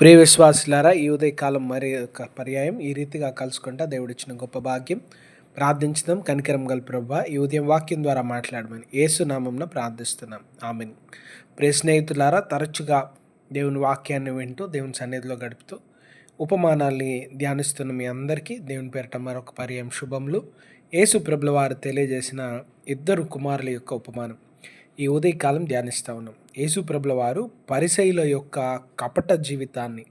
ప్రియ విశ్వాసులారా ఈ ఉదయకాలం మరి ఒక పర్యాయం ఈ రీతిగా కలుసుకుంటా దేవుడిచ్చిన గొప్ప భాగ్యం. ప్రార్థించడం కనికరం గల ప్రభా ఈ ఉదయం వాక్యం ద్వారా మాట్లాడమని ఏసునామంన ప్రార్థిస్తున్నాం. ఆమెన్. ప్రియ స్నేహితులారా తరచుగా దేవుని వాక్యాన్ని వింటూ దేవుని సన్నిధిలో గడుపుతూ ఉపమానాల్ని ధ్యానిస్తున్న మీ అందరికీ దేవుని పేరట మరొక పర్యాయం శుభములు. యేసు ప్రభుల వారు తెలియజేసిన ఇద్దరు కుమారుల యొక్క ఉపమానం. ఈ ఉదయకాలం ధ్యానిస్తూ ఉన్నాం. యేసు ప్రభుల వారు పరిసైల యొక్క కపట జీవితాన్ని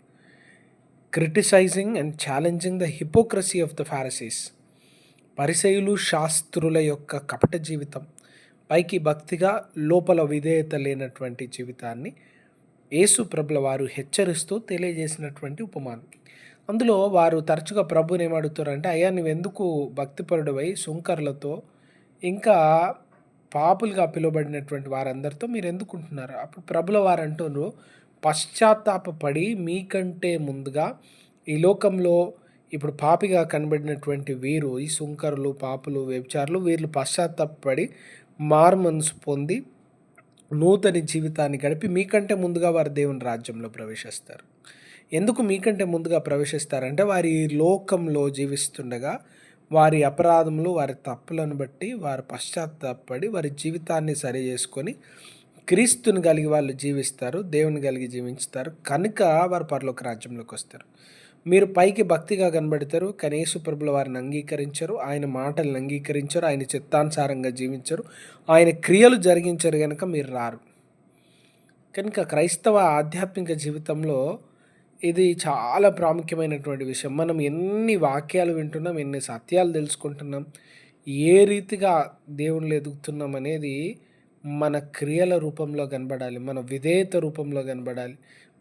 criticising and challenging the hypocrisy of the Pharisees పరిసయులు శాస్త్రుల యొక్క కపట జీవితం పైకి భక్తిగా లోపల విధేయత లేనటువంటి జీవితాన్ని యేసు ప్రభుల వారు హెచ్చరిస్తూ తెలియజేసినటువంటి ఉపమానం. అందులో వారు తరచుగా ప్రభుని ఏమడుగుతారంటే అయ్యా నువ్వెందుకు భక్తిపరుడవై సుంకర్లతో ఇంకా పాపులుగా పిలువబడినటువంటి వారందరితో మీరు ఎందుకుంటున్నారు అప్పుడు ప్రభుల వారు అంటున్నారు పశ్చాత్తాపడి మీకంటే ముందుగా ఈ లోకంలో ఇప్పుడు పాపిగా కనబడినటువంటి వీరు ఈ సుంకరులు పాపులు వ్యభిచారులు వీళ్ళు పశ్చాత్తాపడి మారుమనసు పొంది నూతన జీవితాన్ని గడిపి మీకంటే ముందుగా వారు దేవుని రాజ్యంలో ప్రవేశిస్తారు. ఎందుకు మీకంటే ముందుగా ప్రవేశిస్తారంటే వారి లోకంలో జీవిస్తుండగా వారి అపరాధములు వారి తప్పులను బట్టి వారు పశ్చాత్తాపడి వారి జీవితాన్ని సరి చేసుకొని క్రీస్తుని కలిగి వాళ్ళు జీవిస్తారు దేవుని కలిగి జీవించుతారు. కనుక వారు పరలోక రాజ్యంలోకి వస్తారు. మీరు పైకి భక్తిగా కనబడతారు కనీసు ప్రభులు వారిని అంగీకరించరు ఆయన మాటలను అంగీకరించరు ఆయన చిత్తానుసారంగా జీవించరు ఆయన క్రియలు జరిగించరు కనుక మీరు రారు. కనుక క్రైస్తవ ఆధ్యాత్మిక జీవితంలో ఇది చాలా ప్రాముఖ్యమైనటువంటి విషయం. మనం ఎన్ని వాక్యాలు వింటున్నాం ఎన్ని సత్యాలు తెలుసుకుంటున్నాం ఏ రీతిగా దేవుణ్ణి ఎదుగుతున్నాం అనేది మన క్రియల రూపంలో కనబడాలి మన విధేయత రూపంలో కనబడాలి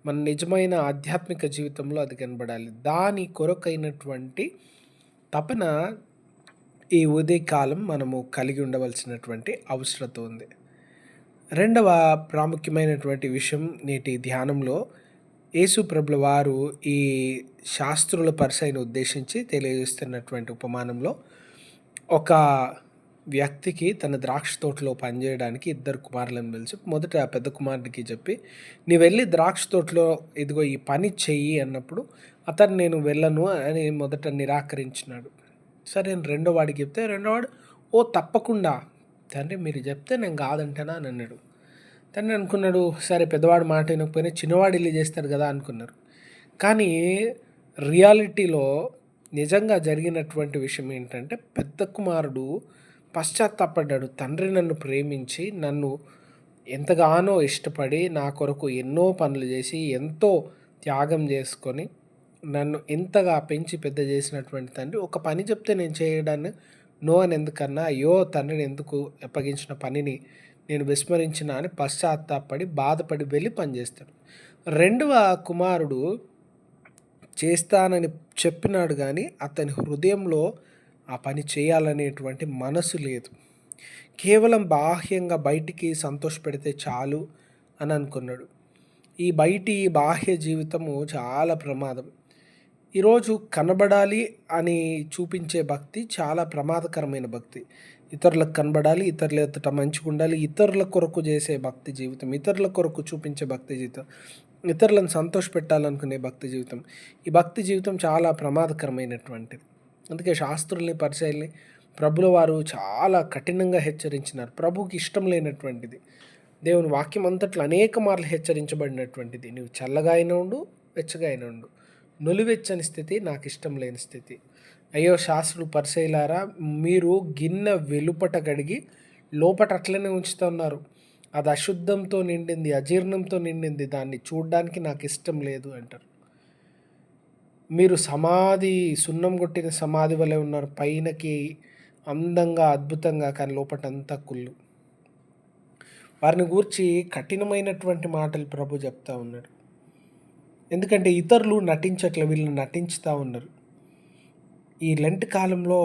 మన నిజమైన ఆధ్యాత్మిక జీవితంలో అది కనబడాలి. దాని కొరకైనటువంటి తపన ఈ ఉదయకాలం మనము కలిగి ఉండవలసినటువంటి అవసరత ఉంది. రెండవ ప్రాముఖ్యమైనటువంటి విషయం నేటి ధ్యానంలో యేసు ప్రభుల వారు ఈ శాస్త్రుల పరిసైన ఉద్దేశించి తెలియజేస్తున్నటువంటి ఉపమానంలో ఒక వ్యక్తికి తన ద్రాక్ష తోటలో పనిచేయడానికి ఇద్దరు కుమారులను పిలిచి మొదట ఆ పెద్ద కుమారుడికి చెప్పి నీ వెళ్ళి ద్రాక్ష తోటలో ఇదిగో ఈ పని చెయ్యి అన్నప్పుడు అతను నేను వెళ్ళను అని మొదట నిరాకరించినాడు. సరే నేను రెండో వాడికి చెప్తే రెండోవాడు ఓ తప్పకుండా తండ్రి మీరు చెప్తే నేను కాదంటానా అని అన్నాడు. తండ్రి అనుకున్నాడు సరే పెద్దవాడు మాట వినకపోయినా చిన్నవాడు ఇల్లు చేస్తారు కదా అనుకున్నారు. కానీ రియాలిటీలో నిజంగా జరిగినటువంటి విషయం ఏంటంటే పెద్ద కుమారుడు పశ్చాత్తాపడ్డాడు. తండ్రి నన్ను ప్రేమించి నన్ను ఎంతగానో ఇష్టపడి నా కొరకు ఎన్నో పనులు చేసి ఎంతో త్యాగం చేసుకొని నన్ను ఎంతగా పెంచి పెద్ద చేసినటువంటి తండ్రి ఒక పని చెప్తే నేను చేయడాన్ని నో అని ఎందుకన్నా అయ్యో తండ్రిని ఎందుకు అప్పగించిన పనిని నేను విస్మరించిన అని పశ్చాత్తాపడి బాధపడి వెళ్ళి పనిచేస్తాడు. రెండవ కుమారుడు చేస్తానని చెప్పినాడు కానీ అతని హృదయంలో ఆ పని చేయాలనేటువంటి మనసు లేదు. కేవలం బాహ్యంగా బయటికి సంతోషపెడితే చాలు అని అనుకున్నాడు. ఈ బయటి బాహ్య జీవితము చాలా ప్రమాదం. ఈరోజు కనబడాలి అని చూపించే భక్తి చాలా ప్రమాదకరమైన భక్తి. ఇతరులకు కనబడాలి ఇతరుల మంచిగా ఉండాలి ఇతరుల కొరకు చేసే భక్తి జీవితం ఇతరుల కొరకు చూపించే భక్తి జీవితం ఇతరులను సంతోష పెట్టాలనుకునే భక్తి జీవితం. ఈ భక్తి జీవితం చాలా ప్రమాదకరమైనటువంటిది. అందుకే శాస్త్రుల్ని పరిచయాల్ని ప్రభుల వారు చాలా కఠినంగా హెచ్చరించినారు. ప్రభుకి ఇష్టం లేనటువంటిది. దేవుని వాక్యం అంతట్లో అనేక మార్లు హెచ్చరించబడినటువంటిది. నువ్వు చల్లగా అయిన ఉండు వెచ్చగా అయిన ఉండు. నులివెచ్చని స్థితి నాకు ఇష్టం లేని స్థితి. అయ్యో శాస్త్రులు పరిశైలారా మీరు గిన్నె వెలుపట కడిగి లోపట అట్లనే ఉంచుతున్నారు అది అశుద్ధంతో నిండింది అజీర్ణంతో నిండింది దాన్ని చూడడానికి నాకు ఇష్టం లేదు అంటారు. మీరు సమాధి సున్నం కొట్టిన సమాధి వలె ఉన్నారు. పైనకి అందంగా అద్భుతంగా కానీ లోపటంతా కుళ్ళు. వారిని గూర్చి కఠినమైనటువంటి మాటలు ప్రభు చెప్తా ఉన్నాడు. ఎందుకంటే ఇతరులు నటించట్లే వీళ్ళు నటించుతూ ఉన్నారు. ఈ లెంట్ కాలంలో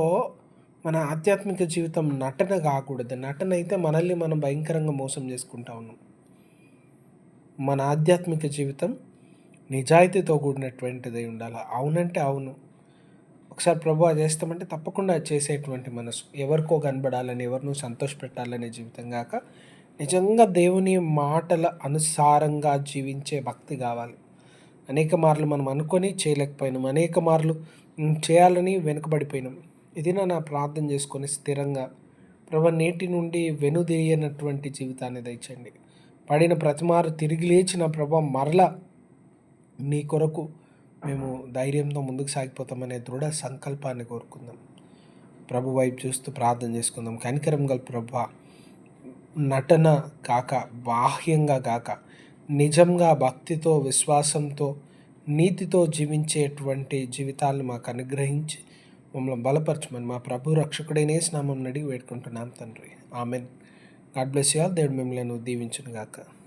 మన ఆధ్యాత్మిక జీవితం నటన కాకూడదు. నటన అయితే మనల్ని మనం భయంకరంగా మోసం చేసుకుంటా ఉన్నాం. మన ఆధ్యాత్మిక జీవితం నిజాయితీతో కూడినటువంటిది ఉండాలి. అవునంటే అవును. ఒకసారి ప్రభు అది చేస్తామంటే తప్పకుండా చేసేటువంటి మనసు. ఎవరికో కనబడాలని ఎవరినో సంతోషపెట్టాలనే జీవితం కాక నిజంగా దేవుని మాటల అనుసారంగా జీవించే భక్తి కావాలి. అనేక మార్లు మనం అనుకొని చేయలేకపోయినాం. అనేక మార్లు చేయాలని వెనుకబడిపోయినాం. ఇది నా ప్రార్థన చేసుకొని స్థిరంగా ప్రభు నేటి నుండి వెనుదేయనటువంటి జీవితాన్ని దయచండి. పడిన ప్రతిమారు తిరిగి లేచిన ప్రభ మరల నీ కొరకు మేము ధైర్యంతో ముందుకు సాగిపోతామనే దృఢ సంకల్పాన్ని కోరుకుందాం. ప్రభు వైపు చూస్తూ ప్రార్థన చేసుకుందాం. కనికరం గల ప్రభు నటన కాక బాహ్యంగా కాక నిజంగా భక్తితో విశ్వాసంతో నీతితో జీవించేటువంటి జీవితాలను మాకు అనుగ్రహించి మమ్మల్ని బలపరచమని మా ప్రభు రక్షకుడైన స్నామం అడిగి వేడుకుంటున్నాం తండ్రి. Amen. God bless you all. దేవుడు మిమ్మల్ని దీవించును గాక